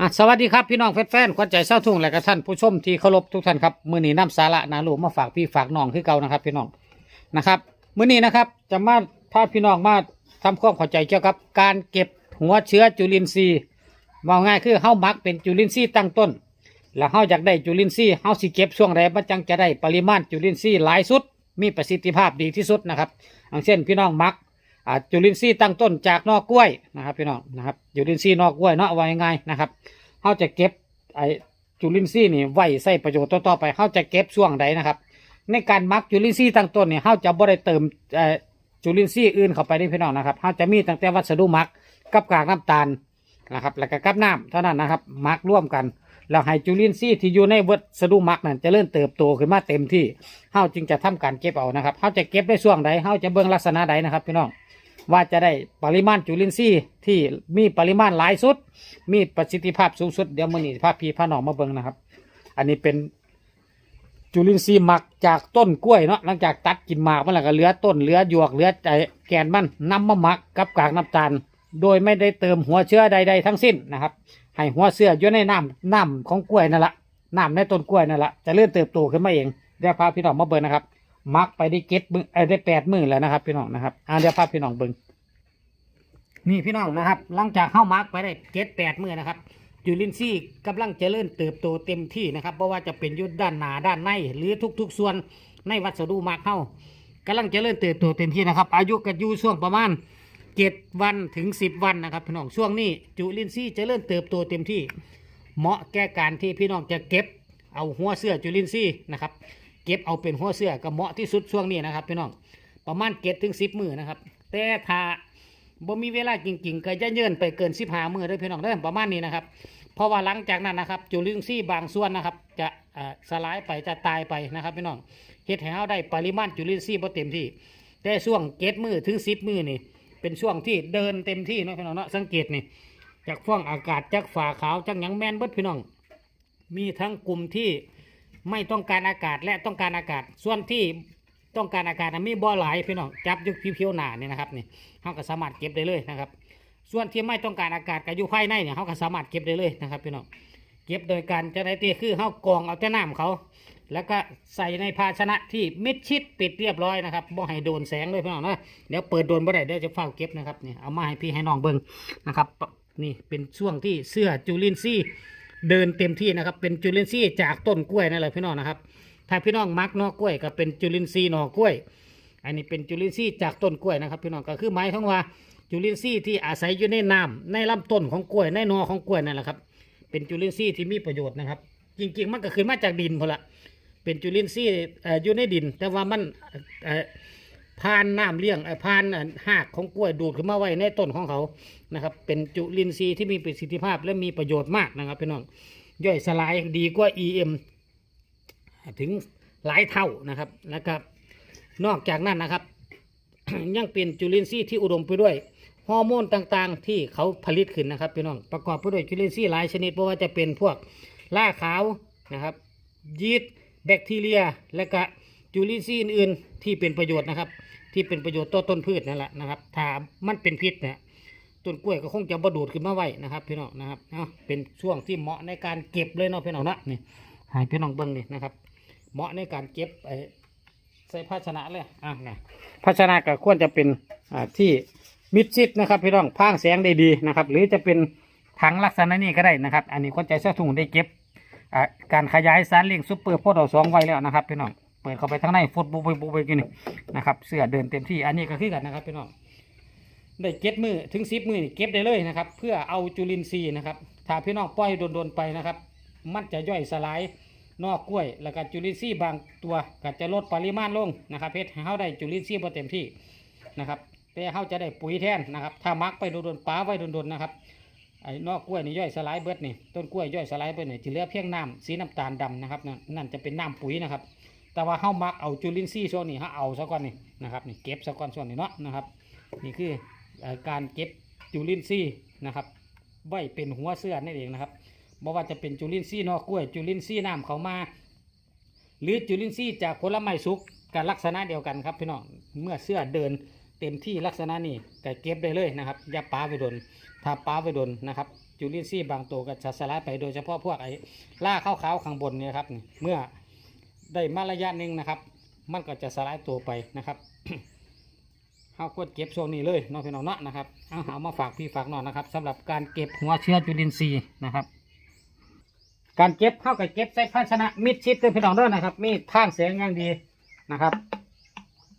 อะสวัสดีครับพี่น้องแฟนๆขวัญใจเศร้าทุ่งและก็ท่านผู้ชมที่เคารพทุกท่านครับมื้อนี้น้ำสาระนาลูกมาฝากพี่ฝากน้องคือเก่านะครับ พี่น้องนะครับมื้อนี้นะครับจะมาพาพี่น้องมาทำความเข้าใจเกี่ยวกับ การเก็บหัวเชื้อจุลินทรีย์ว่าง่ายคือเฮามักเป็นจุลินทรีย์ตั้งต้น แล้วเฮาอยากได้จุลินทรีย์เฮาสิเก็บช่วงใดมันจังจะได้ปริมาณจุลินทรีย์หลายสุด มีประสิทธิภาพดีที่สุดนะครับอย่างเช่นพี่น้องมัก อ่าจุลินทรีย์ตั้งต้นจากนอกกล้วยนะครับพี่น้องนะครับจุลินทรีย์นอกกล้วยเนาะไว่าง่ายนะครับเขาจะเก็บไอ้จุลินทรีย์นี่ไว้ใส่ประโยชน์ต่อๆไปเขาจะเก็บช่วงใดนะครับ ในการมักจุลินทรีย์ตั้งต้นเนี่ยเขาจะบ่ได้เติมจุลินทรีย์อื่นเข้าไปในพี่น้องนะครับเขาจะมีตั้งแต่วัสดุมักกับกากน้ำตาลนะครับแล้วก็กับน้ำเท่านั้นนะครับมักร่วมกันแล้วให้จุลินทรีย์ที่อยู่ในวัสดุมักนั้นจะเริ่มเติบโตขึ้นมาเต็มที่เฮาจึงจะทำการเก็บเอานะครับเฮาจะเก็บในช่วงใดเฮาจะเบิ่งลักษณะใดนะครับพี่น้อง ว่าจะได้ปริมาณจุลินทรีย์ที่มีปริมาณหลายสุด มีประสิทธิภาพสูงสุดเดี๋ยวมือนี้ภาพพีพาน้องมาเบิ่งนะครับ อันนี้เป็นจุลินทรีย์หมักจากต้นกล้วยเนาะหลังจากตัดกินหมากมันแล้วก็เหลือต้นเหลือหยวกเหลือไอแกนมันนำมาหมักกับกากน้ำตาล โดยไม่ได้เติมหัวเชื้อใด ๆ ทั้งสิ้นนะครับ ให้หัวเชื้ออยู่ในน้ำน้ำของกล้วยนั่นแหละน้ำในต้นกล้วยนั่นแหละจะเริ่มเติบโตขึ้นมาเองเดี๋ยวพาพี่น้องมาเบิ่งนะครับ มักไปได้เก็ดมือเอ้ได้แปดมือแล้วนะครับ พี่น้องนะครับอ่าเดี๋ยวพาพี่น้องเบิ่งนี่พี่น้องนะครับ หลังจากเข้ามาร์กไปได้เจ็ดแปดมือนะครับจุลินทรีย์กำลังเจริญเติบโตเต็มที่นะครับเพราะว่าจะเป็นยุดด้านหน้าด้านในหรือทุก ๆ ส่วนในวัสดุมาร์กเข้ากำลังเจริญเติบโตเต็มที่นะครับ อายุก็อยู่ช่วงประมาณเจ็ดวันถึงสิบวันนะครับพี่น้องช่วงนี้จุลินทรีย์เจริญเติบโตเต็มที่ เหมาะแก่การที่พี่น้องจะเก็บเอาหัวเสื้อจุลินทรีย์นะครับ เก็บเอาเป็นหัวเสื้อก็เหมาะที่สุดช่วงนี้นะครับพี่น้องประมาณเจ็ดถึงสิบมือนะครับ แต่ถ้าบ่มีเวลาจริงๆ ก็จะเยื่นไปเกินสิบหามือด้อพี่น้องเด้ประมาณนี้นะครับ เพราะว่าหลังจากนั้นนะครับ จุลินทรีย์บางส่วนนะครับ จะสลายไปจะตายไปนะครับพี่น้องเฮ็ดให้เฮาได้ปริมาณจุลินทรีย์บ่เต็มที่ แต่ช่วงเกตมือถึงสิบมือนี่เป็นช่วงที่เดินเต็มที่นะพี่น้องเนาะสังเกตนี่จากฟ้องอากาศจากฝ่าขาวจากหยังแมนเบิดพี่น้อง มีทั้งกลุ่มที่ ไม่ต้องการอากาศและต้องการอากาศ ส่วนที่ต้องการอากาศนะมีบ่อหลายพี่น้องจับยุคเพียวๆหนาเนี่ยนะครับนี่เขาก็สามารถเก็บได้เลยนะครับ ส่วนที่ไม่ต้องการอากาศกับอยู่ภายในเนี่ยเขาก็สามารถเก็บได้เลยนะครับพี่น้องเก็บโดยการจะได้ตีคือเขากองเอาแต่น้ำเขา แล้วก็ใส่ในภาชนะที่มิดชิดปิดเรียบร้อยนะครับบ่ให้โดนแสงเลยพี่น้องนะเดี๋ยวเปิดโดนบ่ได้เดี๋ยวจะเฝ้าเก็บนะครับนี่เอามาให้พี่ให้น้องเบิ่งนะครับนี่เป็นช่วงที่เสื้อจูลินซี่ เดินเต็มที่นะครับ เป็นจุลินทรีย์จากต้นกล้วยนั่นแหละพี่น้องนะครับ ถ้าพี่น้องมักนอกล้วยก็เป็นจุลินทรีย์หนอกล้วย อันนี้เป็นจุลินทรีย์จากต้นกล้วยนะครับ พี่น้องก็คือหมายถึงว่าจุลินทรีย์ที่อาศัยอยู่ในน้ำในลำต้นของกล้วยในนอของกล้วยนั่นแหละครับ เป็นจุลินทรีย์ที่มีประโยชน์นะครับ จริง ๆ มันก็ขึ้นมาจากดินพอละเป็นจุลินทรีย์เอ่อยู่ในดิน แต่ว่ามัน เอ่อผ่านน้ำเลี้ยงเอ่อผ่านหากของกล้วยดูดขึ้นมาไว้ในต้นของเขานะครับ เป็นจุลินทรีย์ที่มีประสิทธิภาพและมีประโยชน์มากนะครับพี่น้องย่อยสลายดีกว่า EM ถึงหลายเท่านะครับแล้วก็นอกจากนั้นนะครับ ยังเป็นจุลินทรีย์ที่อุดมไปด้วยฮอร์โมนต่างๆ ที่เขาผลิตขึ้นนะครับพี่น้องประกอบไปด้วยจุลินทรีย์หลายชนิดเพราะว่าจะเป็นพวกล่าขาวนะครับยีสต์แบคทีเรีย และก็ จุลินทรีย์อื่นๆที่เป็นประโยชน์นะครับ ที่เป็นประโยชน์ต่อต้นพืชนั่นแหละนะครับถ้ามันเป็นพิษเนี่ยต้นกล้วยก็คงจะบดูดขึ้นมาไว้นะครับพี่น้องนะครับเอาเป็นช่วงที่เหมาะในการเก็บเลยเนาะพี่น้องเนาะนี่ให้พี่น้องเบิ้งนี่นะครับ เหมาะในการเก็บไอ้ใส่ภาชนะเลยอะนะภาชนะก็ควรจะเป็นอ่าที่มิดชิดนะครับพี่น้องพางแสงได้ดีนะครับ หรือจะเป็นถังลักษณะนี้ก็ได้นะครับ อันนี้คนใจเสื้อถุงได้เก็บอ่าการขยายสารเลี้ยงซุปเปอร์โพดเอาสองไว้แล้วนะครับพี่น้อง เปิดเข้าไปทั้งในฟุตบุบบุบไปกินนี่นะครับ เสื้อเดินเต็มที่อันนี้ก็คือกันนะครับพี่น้องได้เก็บมือถึงสิบมือเก็บได้เลยนะครับ เพื่อเอาจุลินทรีย์นะครับถ้าพี่น้องปล่อยโดนๆไปนะครับ มันจะย่อยสลายนอกกล้วย แล้วก็จุลินทรีย์บางตัวก็จะลดปริมาณลงนะครับเพื่อให้เขาได้จุลินทรีย์พอเต็มที่นะครับแต่เขาจะได้ปุ๋ยแทนนะครับถ้ามักไปโดนๆป้าไว้โดนๆนะครับไอ้นอกกล้วยนี่ย่อยสลายเบิดนี่ต้นกล้วยย่อยสลายไปนี่จะเหลือเพียงน้ำสีน้ำตาลดำนะครับนั่นนั่นจะเป็นน้ำปุ๋ยนะครับ แต่ว่าเขามักเอาจุลินทรีย์ช่วงนี้เขาเอาซะก่อนนี่นะครับนี่เก็บซะก่อนช่วงนี้เนาะนะครับ นี่คือการเก็บจุลินทรีย์นะครับไว้เป็นหัวเสื้อนั่นเองนะครับบ่ว่าจะเป็นจุลินทรีย์นอกกล้วย จุลินทรีย์น้ำเขามา หรือจุลินทรีย์จากผลไม้สุกกับลักษณะเดียวกันครับพี่น้องเมื่อเสื้อเดินเต็มที่ลักษณะนี้ก็เก็บได้เลยนะครับอย่าป้าไปโดนถ้าป้าไปโดนนะครับจุลินทรีย์บางตัวก็จะสลายไปโดยเฉพาะพวกไอ้ล่าขาวๆข้างบนเนี่ยครับเมื่อ ได้มาระยะหนึ่งนะครับ มันก็จะสลายตัวไปนะครับเฮาควรเก็บช่วงนี้เลยน้องพี่น้องเนาะนะครับเอาเอามาฝากพี่ฝากน้องนะครับสำหรับการเก็บหัวเชื้อจุลินทรีย์นะครับ การเก็บเข้ากับเก็บใส่ภาชนะมิดชิดเลยพี่น้องเด้อนะครับ มีทางเสียงอย่างดีนะครับ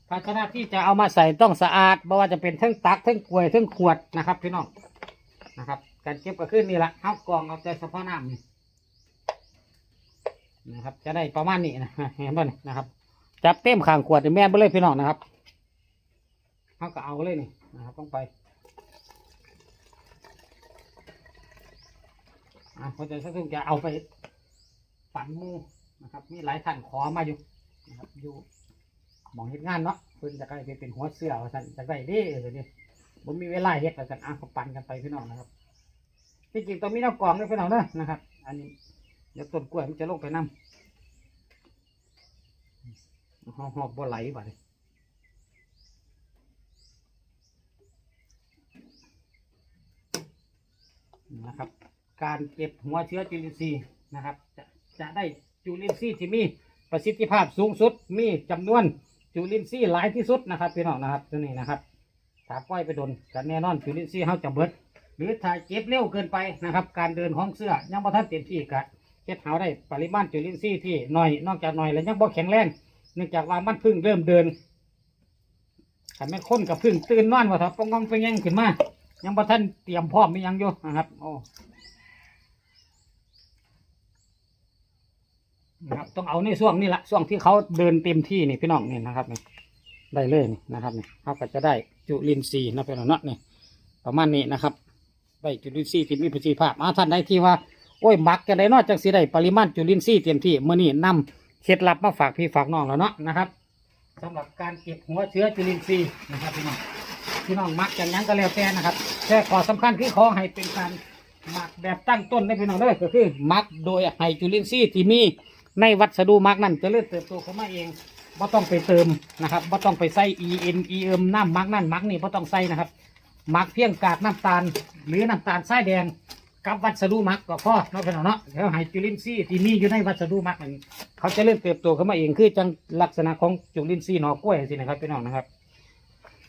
ภาชนะที่จะเอามาใส่ต้องสะอาดไม่ว่าจะเป็นทั้งตักทั้งกลวยทั้งขวดนะครับ พี่น้องนะครับ การเก็บก็ขึ้นนี่แหละเอากรองเอาใจเฉพาะน้ำนี่ นะครับ จะได้ประมาณนี้นะเห็นป่ะนี่นะครับ จับเต็มขางขวดแม่นไปเลยพี่น้องนะครับเขาก็เอาเลยนี่นะครับต้องไปอะพอจะสักทุ่งจะเอาไปปั่นมูนะครับ มีหลายท่านขอมาอยู่นะครับอยู่มองเฮ็ดงานเนาะเพิ่นจะได้ไปเป็นหัวเสือว่าท่านจะได้เด้อเดี๋ยวนี้ผมมีเวลาเฮ็ดว่าท่านอะก็ปั่นกันไปพี่น้องนะครับที่จริงตองมีน้ำกองด้วยพี่น้องเด้อนะครับ อันนี้ เดี๋ยวต้นกล้วยมันจะลงไปน้ำหอบหอบบ่ไหลบ่เลยนะครับ การเก็บหัวเชื้อจุลินทรีย์นะครับ จะจะได้จุลินทรีย์ที่มีประสิทธิภาพสูงสุด มีจำนวนจุลินทรีย์หลายที่สุดนะครับพี่น้องนะครับตัวนี้นะครับถ้าปล่อยไปโดนกันแน่นอนจุลินทรีย์เขาจะเบิด หรือถ้าเก็บเร็วเกินไปนะครับ การเดินของเสื้อยังบ่ทันเต็มที่กะ เก็บเขาได้ปริมาณจุลินทรีย์ที่น้อยนอกจากน้อยแล้วยังบ่แข็งแรงเนื่องจากว่ามันเพิ่งเริ่มเดินขันแม่นคนกับเพิ่งตื่นนอนว่าถ้าป้องกองไปยังขึ้นมายังบ่ทันเตรียมพร้อมมียังอยู่นะครับโอ้นะครับต้องเอาในช่วงนี้ละช่วงที่เขาเดินเต็มที่นี่พี่น้องนี่นะครับนี่ได้เลยนี่นะครับนี่เขาก็จะได้จุลินทรีย์นะพี่น้อเนาะนี่ประมาณนี้นะครับได้จุลินทรีย์ที่มีประสิทธิภาพอาท่านใดที่ว่า โอ้ยมักจะได้นอกจากสิได้ปริมาณจุลินทรีย์เต็มที่เมื่อนี้นำเคล็ดลับมาฝากพี่ฝากน้องแล้วเนาะนะครับสำหรับการเก็บหัวเชื้อจุลินทรีย์นะครับพี่น้องพี่น้องมักอย่างนั้นก็แล้วแต่นะครับแค่ขอสำคัญคือขอให้เป็นการหมักแบบตั้งต้นได้พี่น้องเด้อก็คือหมักโดยให้จุลินทรีย์ที่มีในวัสดุมักนั่นจะเริ่มเติบโตเข้ามาเองบ่ต้องไปเติมนะครับบ่ต้องไปใส่ e n e m น้ำมักนั่นมักนี่บ่ต้องใส่นะครับมักเพียงกากน้ำตาล หรือน้ำตาลทรายแดง กับวัสดุมักก็พอเนาะพี่น้องเนาะแล้วให้จุลินทรีย์ที่มีอยู่ในวัสดุมักนั่นเขาจะเริ่มเติบโตเข้ามาเองคือจังลักษณะของจุลินทรีย์หน่อกล้วยสินะครับพี่น้องนะครับ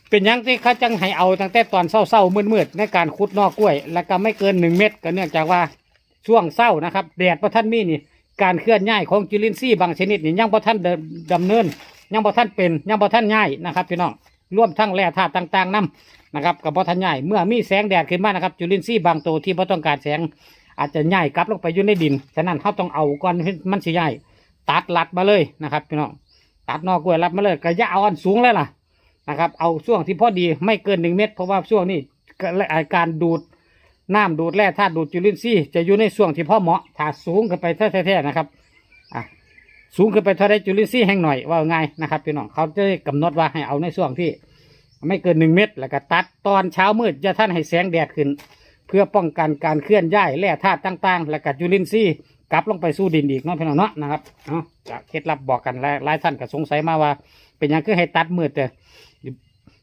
เป็นหยังที่เขาจังให้เอาตั้งแต่ตอนเศร้าๆมืดๆในการขุดหนอกกล้วย แล้วก็ไม่เกินหนึ่งเม็ดก็เนื่องจากว่าช่วงเศร้านะครับแดดพระท่านมีนี่ การเคลื่อนย้ายของจุลินทรีย์บางชนิดนี่ยังบ่ท่านเดินดำเนินยังบ่ท่านเป็นยังบ่ท่านย้ายนะครับพี่น้อง ร่วมทั้งแร่ธาตุต่างๆนํนะครับกับบ่ท่านย้ายเมื่อมีแสงแดดขึ้นมานะครับ จุลินทรีย์บางตัวที่บ่ต้องการแสง อาจจะย้ายกลับลงไปอยู่ในดิน ฉะนั้นเขาต้องเอาก่อนมันสิย้ายตัดลัดมาเลยนะครับพี่น้องตัดนอกกล้วยลัดมาเลยก็อย่าเอาอันสูงเลยล่ะนะครับ เอาช่วงที่พอดีไม่เกินหนึ่งเมตร เพราะว่าช่วงนี้การดูดน้ำดูดแร่ธาตุดูดจุลินทรีย์จะอยู่ในช่วงที่พอเหมาะถ้าสูงขึ้นไปแท้ๆนะครับอะ สูงขึ้นไปเท่าไรจุลินทรีย์แห้งหน่อยว่าง่ายนะครับพี่น้องเขาจะกำหนดว่าให้เอาในช่วงที่ ไม่เกินหนึ่งเมตร แล้วก็ตัดตอนเช้ามืดจะท่านให้แสงแดดขึ้น เพื่อป้องกันการเคลื่อนย้ายแร่ธาตุต่างๆ และก็จุลินทรีย์กลับลงไปสู่ดินอีกเนาะพี่น้องเนาะนะครับเนาะจากเคล็ดลับบอกกันหลายหลายท่านก็สงสัยมาว่า เป็นยังคือให้ตัดมืดแต่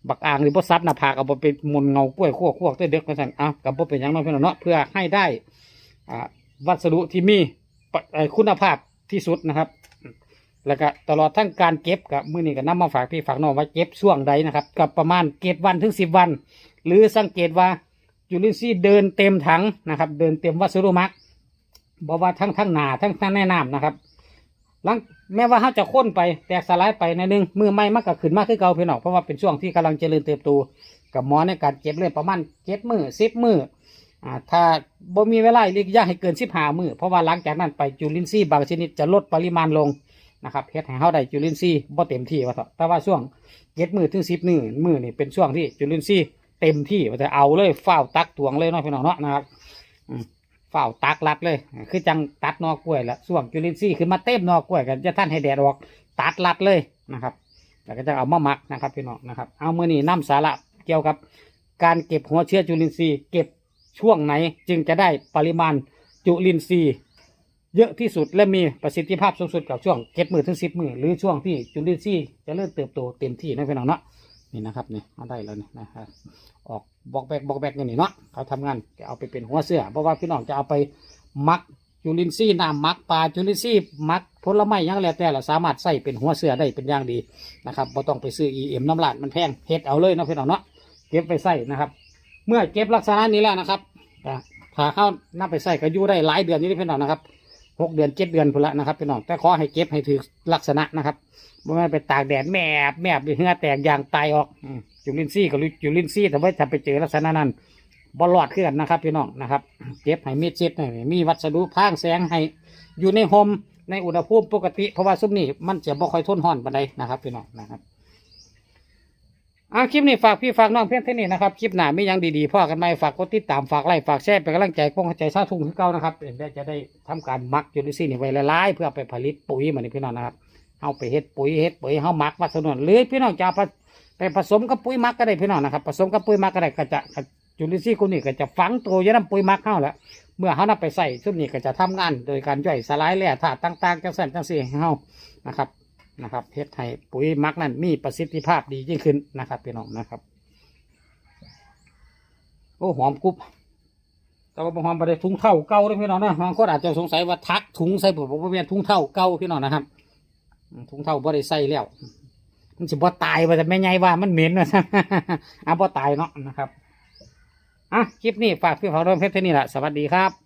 บักอ่างหรือบ่ซับหน้าผากเอาบ่ไปหมุนเงากล้วยขั้วขั้วเต้เด็กกันสั่นเอากับบ่เป็นยังเน้องพี่น้องเนาะเพื่อให้ได้อ่าวัสดุที่มีคุณภาพที่สุดนะครับ แล้วก็ตลอดทั้งการเก็บกับมื้อนี้ก็นำมาฝากพี่ฝากน้องว่าเก็บช่วงใดนะครับกับประมาณเก็บวันถึงสิบวัน หรือสังเกตว่าจุลินทรีย์เดินเต็มถังนะครับ เดินเต็มวัสดุมักบอกว่าทั้งทั้งหนาทั้งทั้งแน่น้ำนะครับหลังแม้ว่าเขาจะค้นไปแตกสลายไปในหนึงมือไม่มันก็ขึ้นมากขึ้นเก่าเพี่น้องเพราะว่าเป็นช่วงที่กำลังเจริญเติบโตกับหมอในการเก็บเลยประมาณเจ็ดมือสิบมืออ่าถ้าบ่มีเวลาเรียกยากให้เกินสิบห้ามือเพราะว่าหลังจากนั้นไปจุลินทรีย์บางชนิดจะลดปริมาณลง นะครับเฮ็ดให้เขาได้จุลินทรีย์บ่เต็มที่ว่าเถอะแต่ว่าช่วงเจ็ดมือถึงสิบมือมือนี่เป็นช่วงที่จุลินทรีย์เต็มที่ว่าจะเอาเลยเฝ้าวตักตวงเลยเนาะพี่น้องเนาะนะครับเฝ้าตักรัดเลย คือจังตัดนอกกล้วยละส่วงจุลินทรีย์ขึ้นมาเต็มนอกกล้วยกันจะท่านให้แดดออกตัดรัดเลยนะครับแล้วก็จะเอามาหมักนะครับพี่น้องนะครับ เอามือนี้น้ำสาระเกี่ยวกับ การเก็บหัวเชื้อจุลินทรีย์ เก็บช่วงไหนจึงจะได้ปริมาณจุลินทรีย์ เยอะที่สุดและมีประสิทธิภาพสูงสุดกับช่วงเจ็ดมือถึงสิบมือหรือช่วงที่จุลินทรีย์จะเริ่มเติบโตเต็มที่นะพี่น้องเนาะนี่นะครับนี่เอาได้แล้วนี่นะครับออกบอกแบกบอกแบกอย่างนี้เนาะเขาทำงานจะเอาไปเป็นหัวเสื้อเพราะว่าพี่น้องจะเอาไปมักจุลินทรีย์น้ำมักปลาจุลินทรีย์มักผลไม้ยังแล้วแต่ละสามารถใส่เป็นหัวเสื้อได้เป็นอย่างดีนะครับบ่ต้องไปซื้อ EM น้ำลาดมันแพงเฮ็ดเอาเลยนาะพี่น้องเนาะเก็บไปใส่นะครับ เมื่อเก็บลักษณะนี้แล้วนะครับถ้าเข้านับไปใส่ก็อยู่ได้หลายเดือนอยู่ที่พี่น้องนะครับ หกเดือนเจ็ดเดือนพุ่นละนะครับพี่น้องแต่ขอให้เก็บให้ถือลักษณะนะครับไม่ให้ไปตากแดดแมบแมบเหงื่อแตกยางตายออกอืมจุลินทรีย์กับจุลินทรีย์แต่ว่าถ้าไปเจอลักษณะนั้นบอลอดขึ้นนะครับพี่น้องนะครับเก็บให้มีดเช็ดให้มีวัสดุพรางแสงให้อยู่ในโฮมในอุณหภูมิปกติเพราะว่าซุปนี้มันจะบ่ค่อยทนห้อนปานใดนะครับพี่น้องนะครับ อ่าคลิปนี้ฝากพี่ฝากน้องเพียงเท่านี้นะครับคลิปหน้ามียังดีๆพ่อกันไหมฝากกดติดตามฝากไลค์ฝากแชร์เป็นกำลังใจป้องกันใจซาทุ่งที่เก่านะครับเดี๋ยวจะได้ทำการมักยูริซีนี่ไว้ละลายเพื่อไปผลิตปุ๋ยเหมือนพี่น้องนะครับเอาไปเฮ็ดปุ๋ยเฮ็ดปุ๋ยเฮามักวัสดุหรือพี่น้องจะไปผสมกับปุ๋ยมักก็ได้พี่น้องนะครับผสมกับปุ๋ยมักก็ได้ก็จะยูริซีคนนี้ก็จะฝังตัวอยันปุ๋ยมักเข้าแล้วเมื่อเขานำไปใส่ชุดนี้ก็จะทำงานโดยการย่อยสลายแร่ธาตุต่างๆจังสันจังสี่ให้านะครับ นะครับเฮ็ดให้ปุ๋ยมักนั้นมีประสิทธิภาพดียิ่งขึ้นนะครับพี่น้องนะครับ โอ้หอมกรุบแต่ว่าหอมไปได้ถุงเท่าเก่าเลยพี่น้องนะบางคนอาจจะสงสัยว่าทักถุงใส่ผมบ่เป็นถุงเท่าเก่าพี่น้องนะครับอืมถุงเท่าบ่ได้ใส่แล้วมันสิบ่ตายว่าแต่แม่ใหญ่ว่ามันเหม็นนะอะบ่ตายเนาะนะครับอะคลิปนี้ฝากพี่ฝากน้องเพชรเท่านี้แหละสวัสดีครับ